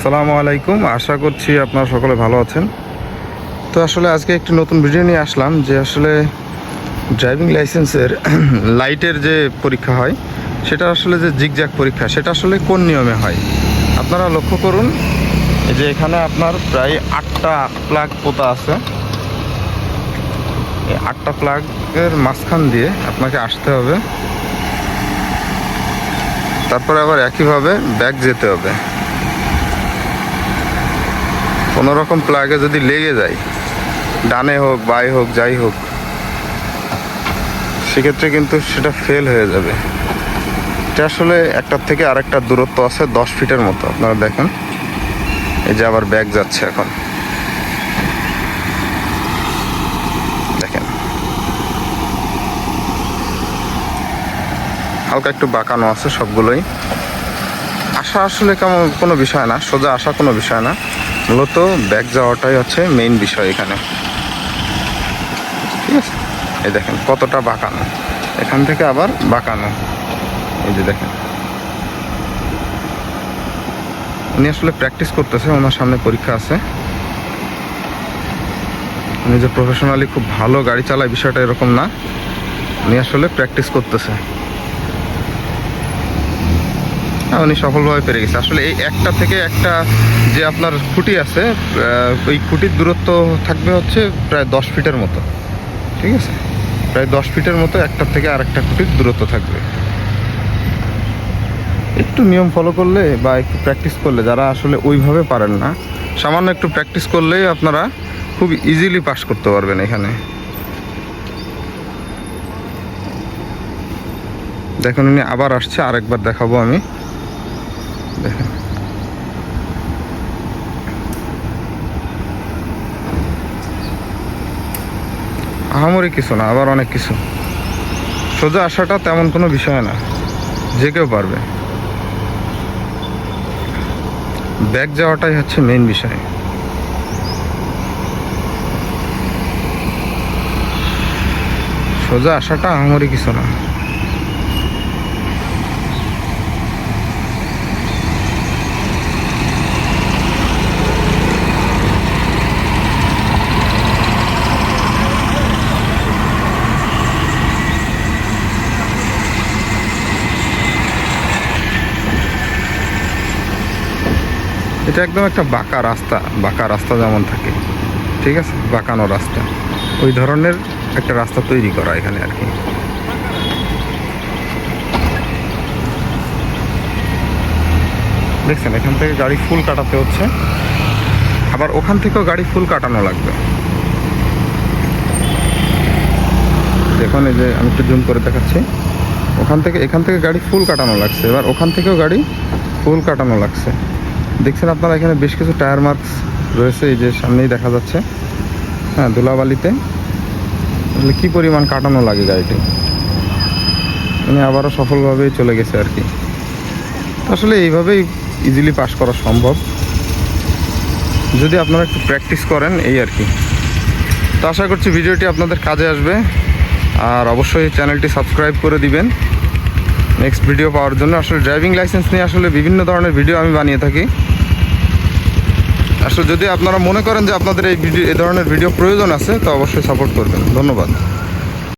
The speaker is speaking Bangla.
আসসালামু আলাইকুম। আশা করছি আপনারা সকলে ভালো আছেন। তো আসলে আজকে একটি নতুন ভিডিও নিয়ে আসলাম যে আসলে ড্রাইভিং লাইসেন্সের লাইটের যে পরীক্ষা হয়, সেটা আসলে যে জিগজ্যাগ পরীক্ষা, সেটা আসলে কোন নিয়মে হয়? আপনারা লক্ষ্য করুন যে এখানে আপনার প্রায় আটটা প্লাগ পোতা আছে। এই আটটা প্লাগের মাঝখান দিয়ে আপনাকে আসতে হবে। তারপরে আবার একইভাবে ব্যাগ যেতে হবে। কোনো রকম প্লাগে যদি লেগে যায়, ডানে হোক বাই হোক, যাই হোক, সেক্ষেত্রে কিন্তু সেটা ফেল হয়ে যাবে। এটা আসলে একটার থেকে আরেকটার দূরত্ব আছে দশ ফিটের মতো, আপনারা দেখেন। এই যে আবার ব্যাগ যাচ্ছে এখন। দেখেন। হালকা একটু বাঁকানো আছে সবগুলোই। আসা আসলে কেমন কোনো বিষয় না, সোজা আসা কোনো বিষয় না। মূলত ব্যাক যাওয়াটাই হচ্ছে মেইন বিষয় এখানে। ঠিক আছে? এই দেখেন কতটা বাঁকানো। এখান থেকে আবার বাঁকানো। এই যে দেখেন। উনি আসলে প্র্যাকটিস করতেছে, ওনার সামনে পরীক্ষা আছে। উনি যে প্রফেশনালি খুব ভালো গাড়ি চালায়, বিষয়টা এরকম না। উনি আসলে প্র্যাকটিস করতেছে। উনি সফলভাবে পেরে গেছে। আসলে এই একটা থেকে একটা যে আপনার খুঁটি আছে ওই খুঁটির দূরত্ব থাকবে হচ্ছে প্রায় দশ ফিটের মতো। ঠিক আছে? প্রায় দশ ফিটের মতো একটা থেকে আরেকটা খুঁটির দূরত্ব থাকবে। একটু নিয়ম ফলো করলে বা একটু প্র্যাকটিস করলে, যারা আসলে ওইভাবে পারেন না, সামান্য একটু প্র্যাকটিস করলেই আপনারা খুব ইজিলি পাস করতে পারবেন এখানে। দেখুন, উনি আবার আসছে, আরেকবার দেখাবো আমি। দেখেন আহামরি কিছু না, আবার অনেক কিছু। সোজা আসাটা তেমন কোনো বিষয় না, যে কেউ পারবে। ব্যাগ যাওয়াটাই হচ্ছে মেইন বিষয়। সোজা আসাটা আহামরি কিছু না। এটা একদম একটা বাঁকা রাস্তা বাঁকা রাস্তা যেমন থাকে, ঠিক আছে? বাঁকানো রাস্তা। ওই ধরনের একটা রাস্তা তৈরি করা এখানে আর কি। দেখছেন, এখান থেকে গাড়ি ফুল কাটাতে হচ্ছে। আবার ওখান থেকেও গাড়ি ফুল কাটানো লাগবে। দেখুন, এই যে আমি একটু জুম করে দেখাচ্ছি। ওখান থেকে, এখান থেকে গাড়ি ফুল কাটানো লাগছে। এবার ওখান থেকেও গাড়ি ফুল কাটানো লাগছে। দেখছেন আপনারা, এখানে বেশ কিছু টায়ার মার্কস রয়েছে, এই যে সামনেই দেখা যাচ্ছে। হ্যাঁ ধুলাবালিতে। আসলে কী পরিমাণ কাটানো লাগে গাড়িটি? মানে আবারও সফলভাবেই চলে গেছে আর কি। আসলে এইভাবেই ইজিলি পাস করা সম্ভব। যদি আপনারা একটু প্র্যাকটিস করেন, এই আর কি। তো আশা করছি ভিডিওটি আপনাদের কাজে আসবে। আর অবশ্যই চ্যানেলটি সাবস্ক্রাইব করে দিবেন। নেক্সট ভিডিও পাওয়ার জন্য। আসলে ড্রাইভিং লাইসেন্স নিয়ে আসলে বিভিন্ন ধরনের ভিডিও আমি বানিয়ে থাকি। আসলে যদি আপনারা মনে করেন যে আপনাদের এই ভিডিও এ ধরনের ভিডিও প্রয়োজন আছে, তো অবশ্যই সাপোর্ট করবেন। ধন্যবাদ।